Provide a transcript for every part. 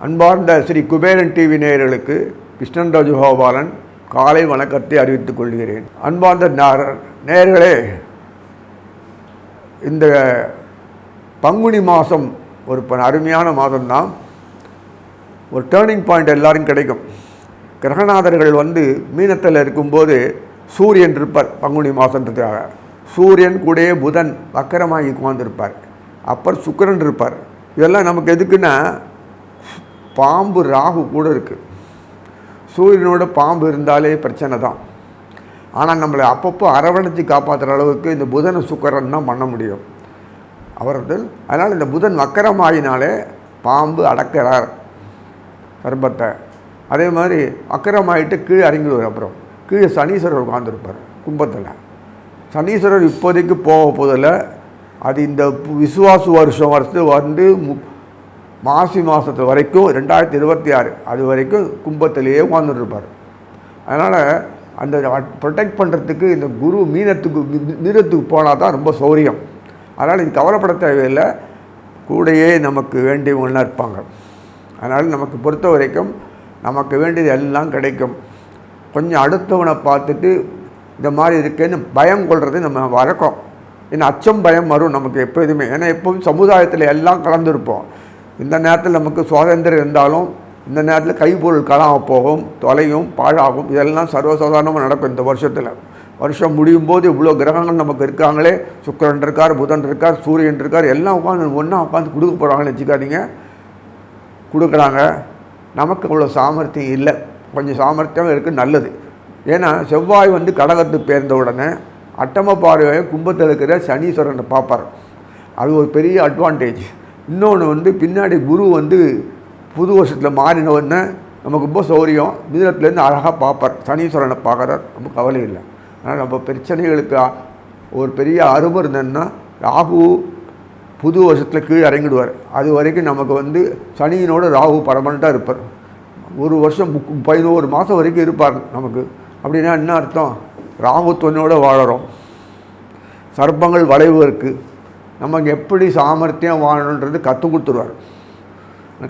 அன்பார்ந்த ஸ்ரீ குபேரன் டிவி நேயர்களுக்கு கிருஷ்ணன் ராஜகோபாலன் காலை வணக்கத்தை அறிவித்துக் கொள்கிறேன். அன்பார்ந்த நேயர்களே இந்த பங்குனி மாதம் ஒரு ப- அருமையான மாதம்தான். ஒரு டேர்னிங் பாயிண்ட் எல்லாரும் கிடைக்கும். கிரகநாதர்கள் வந்து மீனத்தில் இருக்கும்போது சூரியன் இருப்பார் பங்குனி மாதன்றதுக்காக சூரியன் கூடயே புதன் வக்கரமாகி உட்காந்துருப்பார் அப்புறம் சுக்கரன் இருப்பார். இதெல்லாம் நமக்கு எதுக்குன்னா பாம்பு ராகு கூட இருக்குது சூரியனோட பாம்பு இருந்தாலே பிரச்சனை தான். ஆனால் நம்மளை அப்பப்போ அரவணைத்து காப்பாற்றுற அளவுக்கு இந்த புதனை சுக்கரன் தான் பண்ண முடியும். அவர்கள் அதனால் இந்த புதன் வக்கரமாயினாலே பாம்பு அடக்கிறார். கர்ப்பத்தை. அதே மாதிரி அக்கரமாயிட்டு கீழே அறிஞர் அப்புறம். கீழே சனீஸ்வரர் உட்காந்துருப்பார் கும்பத்தில். சனீஸ்வரர் இப்போதைக்கு போக போதில் அது இந்த பு- விசுவாசு வருஷம் வருஷத்து வந்து மு மாசி மாதத்து வரைக்கும் ரெண்டாயிரத்தி இருபத்தி ஆறு அது வரைக்கும் கும்பத்திலேயே உட்காந்துருப்பார் அதனால் அந்த ப்ரொடெக்ட் பண்ணுறதுக்கு இந்த குரு மீனத்துக்கு மி- மீனத்துக்கு போனால் தான் ரொம்ப சௌரியம். அதனால் இது கவலைப்பட தேவையில்லை. கூடயே நமக்கு வேண்டியவங்களாம் இருப்பாங்க. அதனால் நமக்கு பொறுத்த வரைக்கும் நமக்கு வேண்டியது எல்லாம் கிடைக்கும். கொஞ்சம் அடுத்தவனை பார்த்துட்டு இந்த மாதிரி இருக்கேன்னு பயம் கொள்வது நம்ம வழக்கம். ஏன்னா அச்சம் பயம் வரும் நமக்கு எப்போதுமே. ஏன்னா எப்பவும் சமுதாயத்தில் எல்லாம் கலந்துருப்போம். இந்த நேரத்தில் நமக்கு சுதந்திரம் இருந்தாலும் இந்த நேரத்தில் கைப்பொருள் காணாமல் போகும் தொலையும் பாழாகும். இதெல்லாம் சர்வசாதாரணமாக நடக்கும் இந்த வருஷத்தில். வருஷம் முடியும் போது இவ்வளோ கிரகங்கள் நமக்கு இருக்காங்களே. சுக்கிரன் இருக்கார் புதன் இருக்கார் சூரியன் இருக்கார். எல்லாம் உட்காந்து ஒன்றா உட்காந்து கொடுக்க போகிறாங்கன்னு வச்சுக்காதீங்க. கொடுக்குறாங்க. நமக்கு அவ்வளோ சாமர்த்தியம் இல்லை. கொஞ்சம் சாமர்த்தியம் இருக்குது நல்லது. ஏன்னா செவ்வாய் வந்து கடகத்துக்கு பேர்ந்த உடனே அட்டம பார்வையை கும்பத்தில் இருக்கிற சனீஸ்வரனை பார்ப்பார். அது ஒரு பெரிய அட்வான்டேஜ் இன்னொன்று வந்து பின்னாடி குரு வந்து புது வருஷத்தில் மாறின உடனே நமக்கு ரொம்ப சௌரியம். மிதனத்துலேருந்து அழகாக பார்ப்பார். சனீஸ்வரனை பார்க்குறார். ரொம்ப கவலை இல்லை. ஆனால் நம்ம பிரச்சனைகளுக்கு ஒரு பெரிய அருமை இருந்ததுன்னா ராகு புது வருஷத்தில் கீழே இறங்கிடுவார். அது வரைக்கும் நமக்கு வந்து சனியினோட ராகு பரமனண்ட்டாக இருப்பார். ஒரு வருஷம் பதினோரு மாதம் வரைக்கும் இருப்பார் நமக்கு. அப்படின்னா என்ன அர்த்தம்? ராகுத்துவனோட வாழறோம். சர்ப்பங்கள் வளைவு இருக்குது நமக்கு எப்படி சாமர்த்தியம் வாழணுன்றது கற்றுக் கொடுத்துருவார்.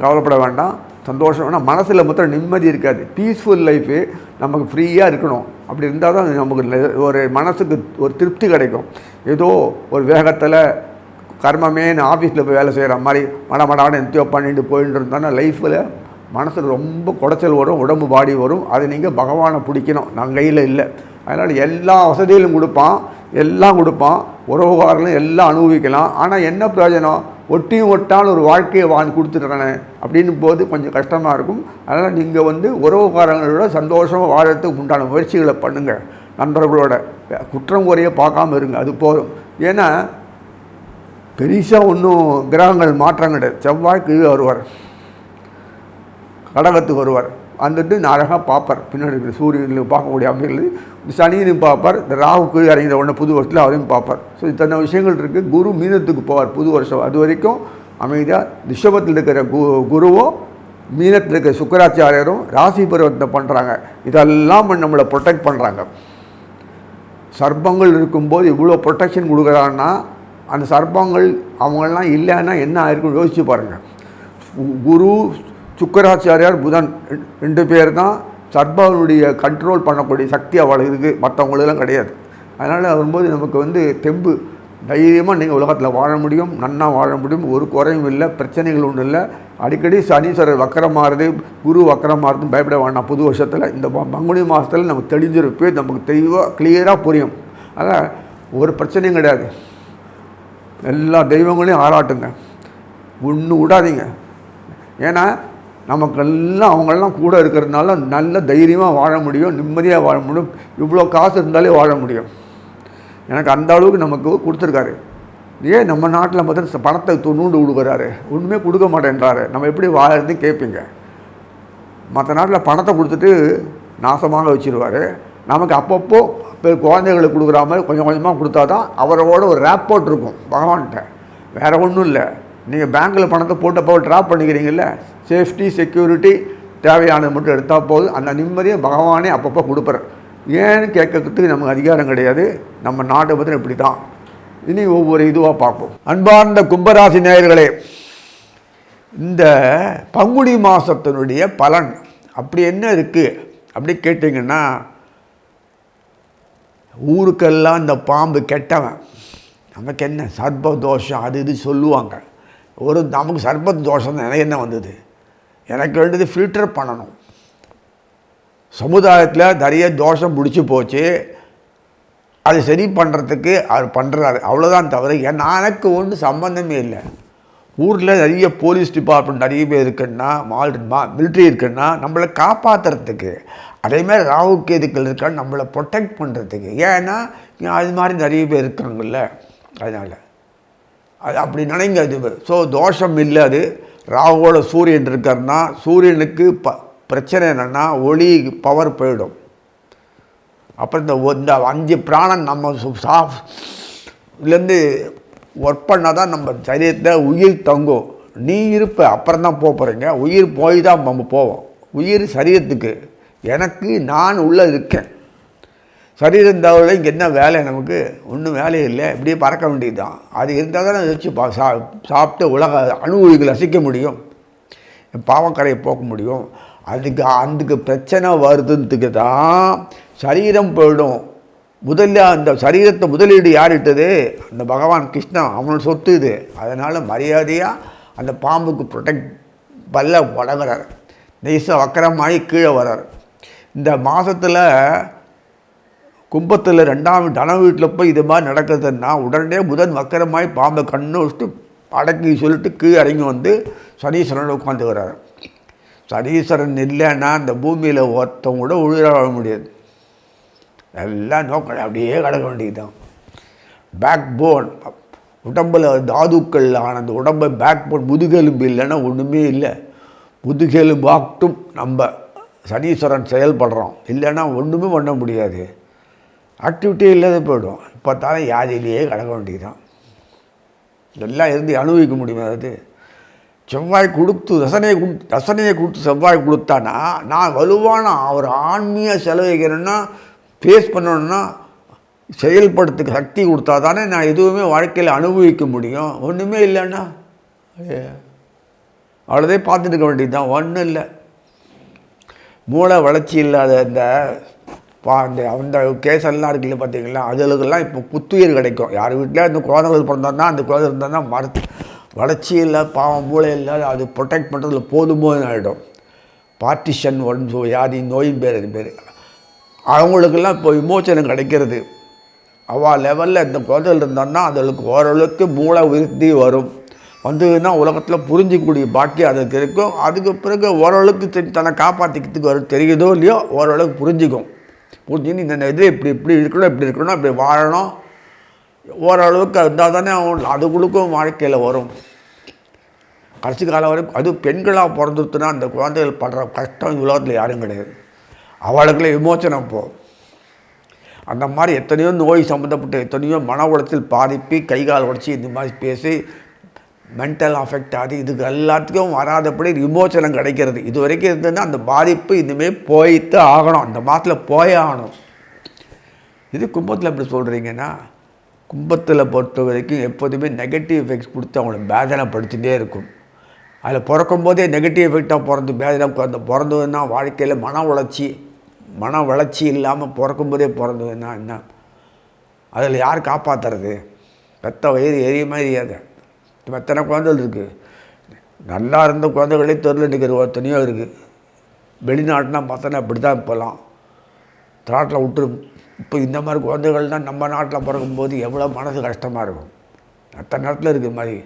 கவலைப்பட வேண்டாம். சந்தோஷம். வேணாம் மனசில் மொத்தம் நிம்மதி இருக்காது. பீஸ்ஃபுல் லைஃபு நமக்கு ஃப்ரீயாக இருக்கணும். அப்படி இருந்தால் தான் நமக்கு ஒரு மனசுக்கு ஒரு திருப்தி கிடைக்கும். ஏதோ ஒரு வேகத்தில் கர்மமே நான் ஆஃபீஸில் போய் வேலை செய்கிற மாதிரி மடமடான்னு எந்தியோ பண்ணிட்டு போயிட்டு இருந்தோன்னா லைஃப்பில் மனசில் ரொம்ப குடைச்சல் வரும் உடம்பு பாடி வரும். அதை நீங்கள் பகவானை பிடிக்கணும். நான் கையில் இல்லை. அதனால் எல்லா வசதிகளும் கொடுப்பான். எல்லாம் கொடுப்பான். உறவுகாரங்களும் எல்லாம் அனுபவிக்கலாம். ஆனால் என்ன பிரயோஜனம்? ஒட்டியும் ஒட்டான ஒரு வாழ்க்கையை வாங்கி கொடுத்துட்றானே அப்படின்னு போது கொஞ்சம் கஷ்டமாக இருக்கும். அதனால் நீங்கள் வந்து உறவுகாரங்களோட சந்தோஷமாக வாழறதுக்கு உண்டான முயற்சிகளை பண்ணுங்கள் நண்பர்களோட. குற்றம் குறைய பார்க்காம இருங்க. அது போதும். ஏன்னா பெருசாக ஒன்றும் கிரகங்கள் மாற்றம் கிடையாது. செவ்வாய் வருவார் கடகத்துக்கு வருவார். வந்துட்டு நான் அழகாக பார்ப்பார். பின்னாடி இருக்கிற சூரியனில் பார்க்கக்கூடிய அமைகள் சனியனையும் பார்ப்பார். இந்த ராகுக்கு இறங்கிற உடனே புது வருஷத்தில் அவரையும் பார்ப்பார். ஸோ இத்தனை விஷயங்கள் இருக்குது குரு மீனத்துக்கு போவார் புது வருஷம். அது வரைக்கும் அமைதியாக ரிஷபத்தில் இருக்கிற கு குருவும் மீனத்தில் இருக்கிற சுக்கராச்சாரியரும் ராசி பருவத்தை பண்ணுறாங்க இதெல்லாம் நம்மளை ப்ரொடெக்ட் பண்ணுறாங்க சர்ப்பங்கள் இருக்கும்போது இவ்வளோ ப்ரொட்டெக்ஷன் கொடுக்குறாங்கன்னா அந்த சர்ப்பங்கள் அவங்களாம் இல்லைன்னா என்ன ஆயிருக்குன்னு யோசிச்சு பாருங்கள் குரு சுக்கராச்சாரியார் புதன் ரெண்டு பேர் தான் சர்ப்பனுடைய கண்ட்ரோல் பண்ணக்கூடிய சக்தி அவளுக்கு இருக்குது மற்றவங்களுக்கெல்லாம் கிடையாது. அதனால் வரும்போது நமக்கு வந்து தெம்பு. தைரியமாக நீங்கள் உலகத்தில் வாழ முடியும். நன்னா வாழ முடியும். ஒரு குறையும் இல்லை. பிரச்சனைகள் ஒன்றும் இல்லை. அடிக்கடி சனீஸ்வரர் வக்கரமாறுது குரு வக்கரமாறுதுன்னு பயப்பட வேண்டாம் புது வருஷத்தில் இந்த ப- பங்குனி மாதத்தில் நமக்கு தெளிஞ்சிருப்பே நமக்கு தெளிவாக கிளியராக புரியும். அதனால் ஒரு பிரச்சனையும் கிடையாது. எல்லா தெய்வங்களையும் ஆராட்டுங்க. ஒன்று விடாதீங்க. ஏன்னா நமக்கெல்லாம் அவங்கெல்லாம் கூட இருக்கிறதுனால நல்ல தைரியமாக வாழ முடியும் நிம்மதியாக வாழ முடியும். இவ்வளோ காசு இருந்தாலே வாழ முடியும். எனக்கு அந்த அளவுக்கு நமக்கு கொடுத்துருக்காரு. ஏன் நம்ம நாட்டில் பார்த்தா பணத்தை தொண்ணூண்டு கொடுக்குறாரு ஒன்றுமே கொடுக்க மாட்டேன்றாரு. நம்ம எப்படி வாழறது கேட்பீங்க. மற்ற நாட்டில் பணத்தை கொடுத்துட்டு நாசமாக வச்சிருவார். நமக்கு அப்பப்போ இப்போ குழந்தைகளுக்கு கொடுக்குற மாதிரி கொஞ்சம் கொஞ்சமாக கொடுத்தா தான் அவரோட ஒரு ரேப்போர்ட் இருக்கும் பகவான்கிட்ட. வேறு ஒன்றும் இல்லை. நீங்கள் பேங்க்கில் பணத்தை போட்டப்போ ட்ராப் பண்ணிக்கிறீங்கல்ல? சேஃப்டி செக்யூரிட்டி தேவையானது மட்டும் எடுத்தால் போதும். அந்த நிம்மதியை பகவானே அப்பப்போ கொடுப்பார். ஏன்னு கேட்கறதுக்கு நமக்கு அதிகாரம் கிடையாது. நம்ம நாட்டை பற்றி இப்படி தான் இனி ஒவ்வொரு இதுவாக பார்ப்போம். அன்பார்ந்த கும்பராசி நேயர்களே இந்த பங்குனி மாதத்தினுடைய பலன் அப்படி என்ன இருக்குது அப்படி கேட்டிங்கன்னா ஊருக்கெல்லாம் இந்த பாம்பு கெட்டவன். நமக்கு என்ன? சர்ப தோஷம் அது இது சொல்லுவாங்க. ஒரு நமக்கு சர்பத் தோஷம் எனக்கு என்ன வந்தது? எனக்கு வேண்டியது ஃபில்டர் பண்ணணும். சமுதாயத்தில் நிறைய தோஷம் பிடிச்சி போச்சு. அது சரி பண்ணுறதுக்கு அவர் பண்ணுறாரு அவ்வளோதான் தவிர ஏன்னா எனக்கு ஒன்றும் சம்மந்தமே இல்லை. ஊரில் நிறைய போலீஸ் டிபார்ட்மெண்ட் நிறைய பேர் இருக்குன்னா மால் மா மிலிட்ரி இருக்குன்னா நம்மளை காப்பாற்றுறதுக்கு அதேமாதிரி ராகு கேதுக்கள் இருக்கான்னு நம்மளை ப்ரொடெக்ட் பண்ணுறதுக்கு ஏன்னா அது மாதிரி நிறைய பேர் இருக்காங்கல்ல. அதனால். அது அப்படி நினைங்க அது ஸோ தோஷம் இல்லை அது. ராகுவோட சூரியன் இருக்காருன்னா சூரியனுக்கு ப பிரச்சனை என்னென்னா ஒளி பவர் போயிடும். அப்புறம் இந்த இந்த அஞ்சு பிராணம் நம்ம சு- இதுலேருந்து ஒர்க் பண்ணால் தான் நம்ம சரீரத்தில் உயிர் தங்கும். நீ இருப்ப அப்புறம் தான் போக போகிறீங்க உயிர் போய் தான் நம்ம போவோம். உயிர் சரீரத்துக்கு. எனக்கு நான் உள்ளே இருக்கேன். சரீரம் தவிர இங்கே என்ன வேலை? நமக்கு ஒன்றும் வேலையே இல்லை. இப்படியே பறக்க வேண்டியது தான் அது இருந்தால் தான் வச்சு பா சா சாப்பிட்டு உலக அணுகுகள் ரசிக்க முடியும். பாவக்கரையை போக்க முடியும். அதுக்கு அதுக்கு பிரச்சனை வருதுன்றதுக்கு தான் சரீரம் போயிடும். முதல்ல அந்த சரீரத்தை முதலீடு யாரிட்டது அந்த பகவான் கிருஷ்ணன் அவனோட சொத்து இது. அதனால் மரியாதையாக அந்த பாம்புக்கு ப்ரொடெக்ட் பல்ல வடங்குறார் நெய்ச வக்கரமாகி கீழே வர்றார். இந்த மாதத்தில் கும்பத்தில் ரெண்டாம் தன வீட்டில் போய் இது மாதிரி நடக்குதுன்னா உடனே புதன் வக்கரமாய் பாம்பை கண்ணு வச்சுட்டு அடக்கி சொல்லிட்டு கீழே இறங்கி வந்து சனீஸ்வரன் உட்காந்துக்கிறாரு. சனீஸ்வரன் இல்லைன்னா அந்த பூமியில் ஒருத்தவங்க கூட உயிர வாழ முடியாது. எல்லாம் நோக்கம் அப்படியே கிடக்க வேண்டியதுதான். பேக் போன் உடம்பில் தாதுக்கள் ஆன அந்த உடம்பை பேக் போன் முதுகெலும்பு இல்லைன்னா ஒன்றுமே இல்லை. முதுகெலும்பாட்டும் நம்ம சனீஸ்வரன் செயல்படுறோம் இல்லைன்னா ஒன்றுமே பண்ண முடியாது. ஆக்டிவிட்டி இல்லாத போயிடும். இப்போ தானே யாதிலேயே கடக்க வேண்டியதுதான். இதெல்லாம் இருந்து அனுபவிக்க முடியுமா அது? செவ்வாய் கொடுத்து ரசனையை கொடுத்து ரசனையை கொடுத்து செவ்வாய் கொடுத்தானா நான் வலுவான ஒரு ஆன்மீக செலவழிக்கிறேன்னா ஃபேஸ் பண்ணணுன்னா செயல்படுறதுக்கு சக்தி கொடுத்தா தானே நான் எதுவுமே வாழ்க்கையில் அனுபவிக்க முடியும். ஒன்றுமே இல்லைன்னா அவ்வளோதே பார்த்துட்டு இருக்க வேண்டியது தான் ஒன்றும் இல்லை. மூளை வளர்ச்சி இல்லாத இந்த பா அந்த அந்த கேஸெல்லாம் இருக்குல்ல பார்த்தீங்களா? அதுகளுக்கெல்லாம் இப்போ புத்துயிர் கிடைக்கும். யார் வீட்டில் இந்த குழந்தைகள் பிறந்தோன்னா அந்த குழந்தை இருந்தான்னா மரத்து வளர்ச்சி இல்லை பாவம் மூளை இல்லை அது ப்ரொடெக்ட் பண்ணுறதுல போதுமோன்னு ஆகிடும் பார்ட்டிஷன் ஒன்று வியாதி நோயும் பேர் அது பேர். அவங்களுக்கெல்லாம் இப்போ விமோச்சனம் கிடைக்கிறது. அவள் லெவலில் இந்த குழந்தைகள் இருந்தான்னா அதுகளுக்கு ஓரளவுக்கு மூளை விருத்தி வரும். வந்ததுன்னா உலகத்தில் புரிஞ்சிக்கக்கூடிய பாக்கியம் அதுக்கு இருக்கும். அதுக்கு பிறகு ஓரளவுக்கு தன்னை காப்பாற்றிக்கிறதுக்கு வரும். தெரியுதோ இல்லையோ ஓரளவுக்கு புரிஞ்சுக்கும். புரிஞ்சுன்னு இந்த இது இப்படி இப்படி இருக்கணும் இப்படி இருக்கணும் இப்படி வாழணும். ஓரளவுக்கு இருந்தால் தானே அவன் அதுகளுக்கும் வாழ்க்கையில் வரும். கடைசி காலம் வரைக்கும் அது பெண்களாக பிறந்துட்டுனா அந்த குழந்தைகள் படுற கஷ்டம் உலகத்தில் யாரும் கிடையாது. அவளுக்குள்ள விமோச்சனம் போ அந்த மாதிரி எத்தனையோ நோய் சம்மந்தப்பட்ட எத்தனையோ மன உளத்தில் பாதிப்பு கை கால் உடச்சி இந்த மாதிரி பேசி மென்டல் அஃபெக்ட் ஆகுது. இதுக்கு எல்லாத்துக்கும் வராதபடி விமோச்சனம் கிடைக்கிறது. இது வரைக்கும் இருந்ததுன்னா அந்த பாதிப்பு இனிமேல் போய்த்து ஆகணும். அந்த மாதத்தில் போயே ஆகணும். இது கும்பத்தில் எப்படி சொல்கிறீங்கன்னா கும்பத்தில் பொறுத்த வரைக்கும் எப்போதுமே நெகட்டிவ் எஃபெக்ட்ஸ் கொடுத்து அவங்கள வேதனைப்படுத்திகிட்டே இருக்கும். அதில் பிறக்கும் போதே நெகட்டிவ் எஃபெக்டாக பிறந்து வேதனை பிறந்து பிறந்ததுன்னா வாழ்க்கையில் மன வளர்ச்சி மன வளர்ச்சி இல்லாமல் பிறக்கும் போதே பிறந்ததுன்னா என்ன? அதில் யார் காப்பாற்றுறது பெத்த வயிறு எரிய மாதிரி எத்தனை குழந்தைகள் இருக்குது நல்லா இருந்த குழந்தைகளே தெருவில் நிற்கிற எத்தனையோ இருக்குது வெளிநாட்டுனா பார்த்தோன்னா அப்படி தான் இப்போலாம் நாட்டில் விட்டு இப்போ இந்த மாதிரி குழந்தைகள் தான் நம்ம நாட்டில் பிறக்கும்போது எவ்வளோ மனது கஷ்டமாக இருக்கும். அத்தனை நேரத்தில் இருக்கிற மாதிரி.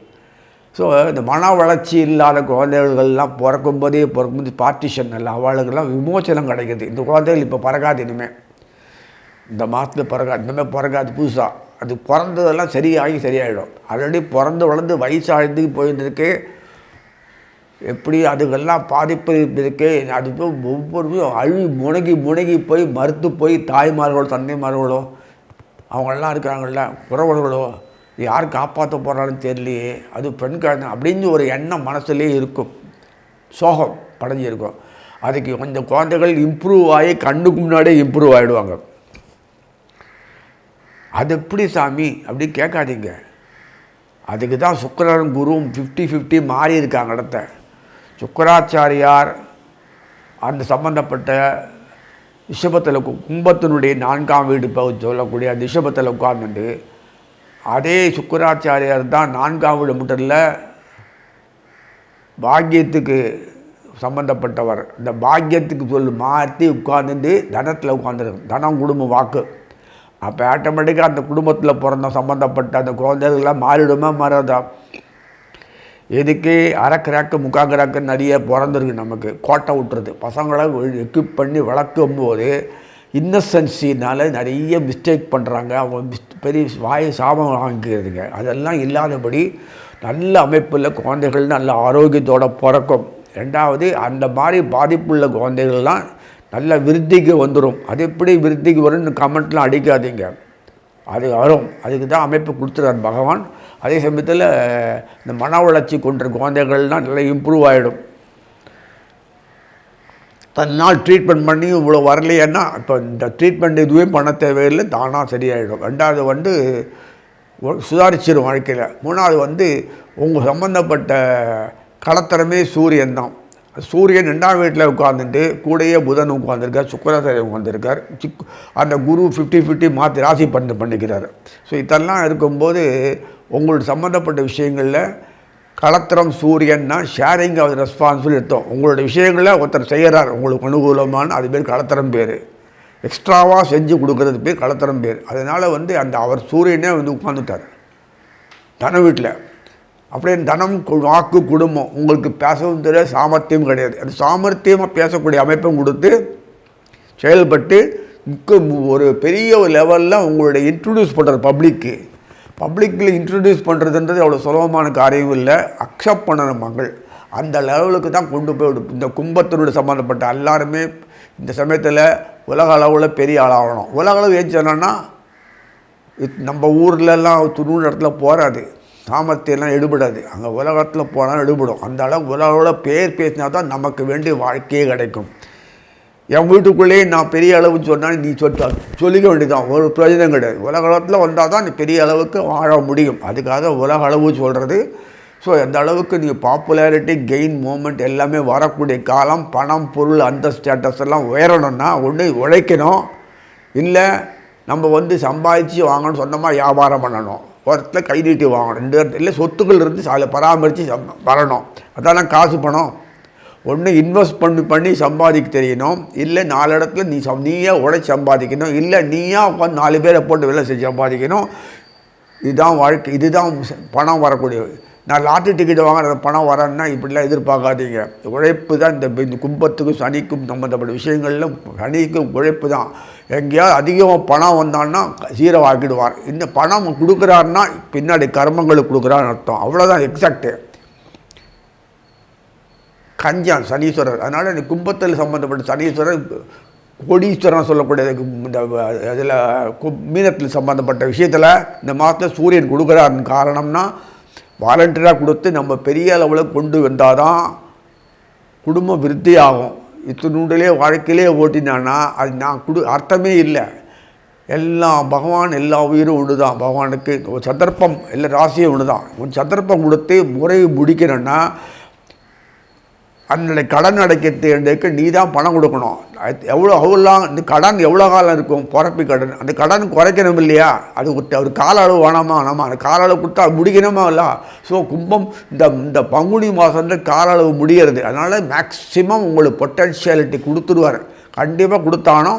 ஸோ இந்த மன வளர்ச்சி இல்லாத குழந்தைகள்லாம் பிறக்கும்போதே பிறக்கும்போது பார்ட்டிஷன் இல்லை. அவளுக்கெல்லாம் விமோச்சனம் கிடைக்குது. இந்த குழந்தைகள் இப்போ பிறக்காது இனிமேல் இந்த மாதத்தில் பிறக்காது இனிமேல் பிறக்காது புதுசாக அது பிறந்ததெல்லாம் சரியாகி சரியாயிடும். ஆல்ரெடி பிறந்து வளர்ந்து வயசாகிறதுக்கு போயிருந்திருக்கு எப்படி அதுக்கெல்லாம் பாதிப்பு இருக்கு? அது போய் ஒவ்வொரு அழுவி முணகி முணகி போய் மறுத்து போய் தாய்மார்களோ தந்தைமார்களோ அவங்கெல்லாம் இருக்கிறாங்கல்ல உறவுகளோ யார் காப்பாற்ற போகிறான்னு தெரியலையே. அது பெண் குழந்தை அப்படின்னு ஒரு எண்ணம் மனசுலேயே இருக்கும். சோகம் படைஞ்சிருக்கும். அதுக்கு கொஞ்சம் குழந்தைகள் இம்ப்ரூவ் ஆகி கண்ணுக்கு முன்னாடியே இம்ப்ரூவ் ஆகிடுவாங்க அது எப்படி சாமி? அப்படி கேட்காதீங்க. அதுக்கு தான் சுக்கரன் குருவும் ஃபிஃப்டி ஃபிஃப்டி மாறி இருக்காங்க இடத்த. சுக்கராச்சாரியார் அந்த சம்பந்தப்பட்ட ரிஷபத்தில் கும்பத்தினுடைய நான்காம் வீடு பகுதி சொல்லக்கூடிய அந்த ரிஷபத்தில் உட்கார்ந்துட்டு அதே சுக்கராச்சாரியார் தான் நான்காம் வீடு மட்டும் பாக்கியத்துக்கு சம்பந்தப்பட்டவர். இந்த பாக்கியத்துக்கு சொல்லு மாற்றி உட்கார்ந்துட்டு தனத்தில் உட்காந்துருக்கு தனம் குடும்பம் வாக்கு. அப்போ ஆட்டோமேட்டிக்காக அந்த குடும்பத்தில் பிறந்த சம்மந்தப்பட்ட அந்த குழந்தைகள்லாம் மாறிடுமா மாறாதா? எதுக்கு அரைக்கிராக்கு முக்காக்கிராக்கு நிறைய பிறந்திருக்கு நமக்கு. கோட்டை விட்டுறது. பசங்களை எக்யூப் பண்ணி வளர்க்கும் போது இன்னசென்சினால் நிறைய மிஸ்டேக் பண்ணுறாங்க அவங்க பெரிய வாய் சாபம் வாங்கிக்கிறதுங்க அதெல்லாம் இல்லாதபடி நல்ல அமைப்பில் குழந்தைகள் நல்ல ஆரோக்கியத்தோட பிறக்கும். ரெண்டாவது அந்த மாதிரி பாதிப்புள்ள குழந்தைகள்லாம் நல்ல விருத்திக்கு வந்துடும் அது எப்படி விருத்திக்கு வரும்னு கமெண்ட்லாம் அடிக்காதீங்க. அது வரும். அதுக்கு தான் அமைப்பு கொடுத்துறார் பகவான். அதே சமயத்தில் இந்த மன வளர்ச்சி கொண்ட குழந்தைகள்லாம் நல்லா இம்ப்ரூவ் ஆகிடும் தன்னால் ட்ரீட்மெண்ட் பண்ணி இவ்வளோ வரலையேன்னா இப்போ இந்த ட்ரீட்மெண்ட் இதுவே பண்ண தேவையில்லை தானாக சரியாயிடும். ரெண்டாவது வந்து சுதாரிச்சிடும் வாழ்க்கையில். மூணாவது வந்து உங்கள் சம்மந்தப்பட்ட கலத்தரமே சூரியன் தான் சூரியன் ரெண்டாம் வீட்டில் உட்காந்துட்டு கூடயே புதன் உட்காந்துருக்கார் சுக்கராச்சாரியன் உட்காந்துருக்கார் சிக் அந்த குரு ஃபிஃப்டி ஃபிஃப்டி மாற்றி ராசி பண்ணு பண்ணிக்கிறார். ஸோ இதெல்லாம் இருக்கும்போது உங்களுக்கு சம்மந்தப்பட்ட விஷயங்களில் கலத்திரம் சூரியன்னா ஷேரிங் ஆஃப் ரெஸ்பான்சிபிள் எடுத்தோம் உங்களோட விஷயங்களை ஒருத்தர் செய்கிறார் உங்களுக்கு அனுகூலமான அது பேர் கலத்திரம் பேர். எக்ஸ்ட்ராவாக செஞ்சு கொடுக்கறது பேர் கலத்திரம் பேர். அதனால் வந்து அந்த அவர் சூரியனே வந்து உட்காந்துட்டார் தன வீட்டில். அப்படியே தனம் கு- வாக்கு குடும்பம். உங்களுக்கு பேசவும் தெரியாது சாமர்த்தியம் கிடையாது. அது சாமர்த்தியமாக பேசக்கூடிய அமைப்பும் கொடுத்து செயல்பட்டு முக்க ஒரு பெரிய லெவலில் உங்களுடைய இன்ட்ரடியூஸ் பண்ணுறது பப்ளிக்கு பப்ளிக்கில் இன்ட்ரடியூஸ் பண்ணுறதுன்றது அவ்வளோ சுலபமான காரியம் இல்லை. அக்செப்ட் பண்ணணும் மக்கள். அந்த லெவலுக்கு தான் கொண்டு போய் இந்த கும்பத்தினுடைய சம்மந்தப்பட்ட எல்லாருமே இந்த சமயத்தில் உலக அளவில் பெரிய ஆளாகணும். உலக அளவு ஏன் சொன்னோன்னா நம்ம ஊர்லெல்லாம் துணு இடத்துல போகாது சாமர்த்தியம்லாம் எடுபடாது. அங்கே உலகத்தில் போனால் எடுபடும். அந்த அளவுக்கு உலகோட பேர் பேசினா தான் நமக்கு வேண்டிய வாழ்க்கையே கிடைக்கும். என் வீட்டுக்குள்ளேயே நான் பெரிய அளவுன்னு சொன்னால் நீ சொல்ல சொல்லிக்க வேண்டியதான் ஒரு பிரயோஜனம் கிடையாது. உலகளத்தில் வந்தால் தான் நீ பெரிய அளவுக்கு வாழ முடியும். அதுக்காக உலக அளவு சொல்கிறது ஸோ எந்த அளவுக்கு நீ பாப்புலாரிட்டி கெயின் மூமெண்ட் எல்லாமே வரக்கூடிய காலம் பணம் பொருள் அந்த ஸ்டேட்டஸ் எல்லாம் உயரணும்னா ஒன்று உழைக்கணும். இல்லை நம்ம வந்து சம்பாதிச்சு வாங்கணும் சொந்தமாக வியாபாரம் பண்ணணும். ஒருத்தர் கை நீட்டி வாங்கணும். ரெண்டு இடத்துல இல்லை சொத்துக்கள் இருந்து அதில் பராமரித்து வரணும். அதான் காசு பணம். ஒன்று இன்வெஸ்ட் பண்ணி பண்ணி சம்பாதிக்க தெரியணும். இல்லை நாலு இடத்துல நீ சம் நீயே உழைச்சி சம்பாதிக்கணும். இல்லை நீயா உட்காந்து நாலு பேரை போட்டு வேலை செஞ்சு சம்பாதிக்கணும். இதுதான் வாழ்க்கை. இதுதான் பணம் வரக்கூடிய நான் லாட்டரி டிக்கெட் வாங்குற பணம் வரேன்னா இப்படிலாம் எதிர்பார்க்காதீங்க. உழைப்பு தான் இந்த இந்த கும்பத்துக்கும் சனிக்கும் சம்மந்தப்பட்ட விஷயங்களிலும் சனிக்கும் உழைப்பு தான். எங்கேயாவது அதிகமாக பணம் வந்தான்னா சீரை ஆக்கிடுவார் இந்த பணம் கொடுக்குறாருன்னா பின்னாடி கர்மங்களுக்கு கொடுக்குறான்னு அர்த்தம். அவ்வளோதான் எக்ஸாக்டு கஞ்சம் சனீஸ்வரர். அதனால் இந்த கும்பத்தில் சம்மந்தப்பட்ட சனீஸ்வரர் கோடீஸ்வரன் சொல்லக்கூடிய இந்த இதில் மீனத்தில் சம்மந்தப்பட்ட விஷயத்தில் இந்த மாதத்தில் சூரியன் கொடுக்குறாருன்னு காரணம்னா வாலண்டியராக கொடுத்து நம்ம பெரிய அளவில் கொண்டு வந்தால் தான் குடும்பம் விருத்தி ஆகும் இத்தினுடைய வாழ்க்கையிலே ஓட்டினான்னா அது நான் குடு அர்த்தமே இல்லை. எல்லாம் பகவான் எல்லா உயிரும் ஒன்று தான் பகவானுக்கு ஒரு சந்தர்ப்பம் எல்லா ராசியும் ஒன்று தான் ஒரு சந்தர்ப்பம் கொடுத்து முறை முடிக்கிறேன்னா அன்றைய கடன் அடைக்கிறதுக்கு நீ தான் பணம் கொடுக்கணும். எவ்வளோ அவ்வளோ இந்த கடன் எவ்வளோ காலம் இருக்கும்? பிறப்பு கடன். அந்த கடன் குறைக்கணும் இல்லையா? அது ஒரு கால அளவு வேணாமா? வேணாமா அந்த கால அளவு கொடுத்தா முடிக்கணுமா இல்லை? ஸோ கும்பம் இந்த இந்த பங்குனி மாதம்ன்ற கால அளவு முடியறது. அதனால் மேக்சிமம் உங்களுக்கு பொட்டன்ஷியாலிட்டி கொடுத்துருவார். கண்டிப்பாக கொடுத்தானோ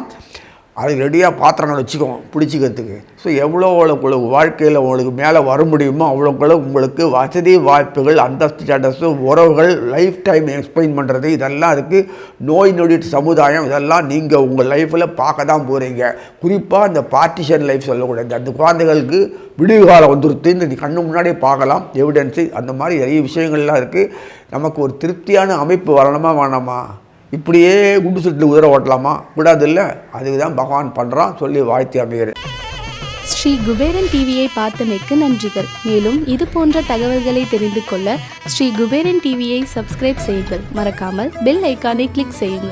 அது ரெடியாக பாத்திரங்கள் வச்சுக்கோங்க பிடிச்சிக்கிறதுக்கு. ஸோ எவ்வளோ உங்களுக்கு வாழ்க்கையில் உங்களுக்கு மேலே வர முடியுமோ அவ்வளோக்குள்ள உங்களுக்கு வசதி வாய்ப்புகள் அந்தஸ்து ஸ்டேட்டஸு உறவுகள் லைஃப் டைம் எக்ஸ்பிளைன் பண்ணுறது இதெல்லாம் இருக்குது நோய் நொடி சமுதாயம் இதெல்லாம் நீங்கள் உங்கள் லைஃப்பில் பார்க்க தான் போகிறீங்க குறிப்பாக இந்த பார்ட்டிஷன் லைஃப் சொல்லக்கூடாது அந்த குழந்தைகளுக்கு விடிவு காலம் வந்துருத்துன்னு நீ கண்ணு முன்னாடியே பார்க்கலாம். எவிடன்ஸு அந்த மாதிரி நிறைய விஷயங்கள்லாம் இருக்குது நமக்கு ஒரு திருப்தியான அமைப்பு வரணுமா வேணாமா? இப்படியே குண்டு சுட்டு குதிரை ஓட்டலாமா? கூடாது இல்லை அதுக்கு தான் பகவான் பண்ணுறான் சொல்லி வாழ்த்தி அமைகிறேன் ஸ்ரீ குபேரன் டிவியை பார்த்தமைக்கு நன்றிகள். மேலும் இது போன்ற தகவல்களை தெரிந்து கொள்ள ஸ்ரீ குபேரன் டிவியை சப்ஸ்கிரைப் செய்யுங்கள். மறக்காமல் பெல் ஐக்கானை கிளிக் செய்யுங்கள்.